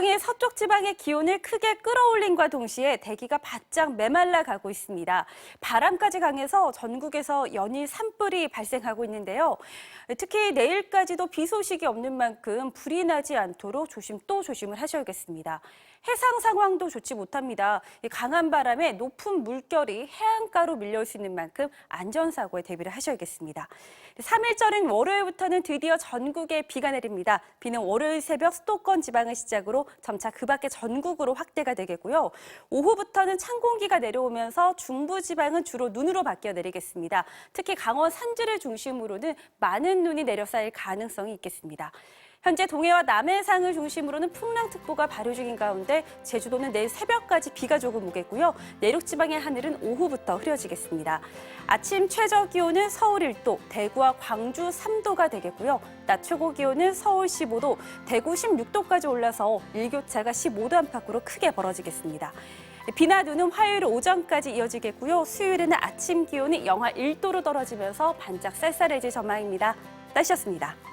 태풍이 서쪽 지방의 기온을 크게 끌어올림과 동시에 대기가 바짝 메말라 가고 있습니다. 바람까지 강해서 전국에서 연일 산불이 발생하고 있는데요. 특히 내일까지도 비 소식이 없는 만큼 불이 나지 않도록 조심 또 조심을 하셔야겠습니다. 해상 상황도 좋지 못합니다. 이 강한 바람에 높은 물결이 해안가로 밀려올 수 있는 만큼 안전사고에 대비를 하셔야겠습니다. 3일절인 월요일부터는 드디어 전국에 비가 내립니다. 비는 월요일 새벽 수도권 지방을 시작으로 점차 그 밖에 전국으로 확대가 되겠고요. 오후부터는 찬 공기가 내려오면서 중부 지방은 주로 눈으로 바뀌어 내리겠습니다. 특히 강원 산지를 중심으로는 많은 눈이 내려 쌓일 가능성이 있겠습니다. 현재 동해와 남해상을 중심으로는 풍랑특보가 발효 중인 가운데 제주도는 내일 새벽까지 비가 조금 오겠고요. 내륙 지방의 하늘은 오후부터 흐려지겠습니다. 아침 최저 기온은 서울 1도, 대구와 광주 3도가 되겠고요. 낮 최고 기온은 서울 15도, 대구 16도까지 올라서 일교차가 15도 안팎으로 크게 벌어지겠습니다. 비나 눈은 화요일 오전까지 이어지겠고요. 수요일에는 아침 기온이 영하 1도로 떨어지면서 반짝 쌀쌀해질 전망입니다. 날씨였습니다.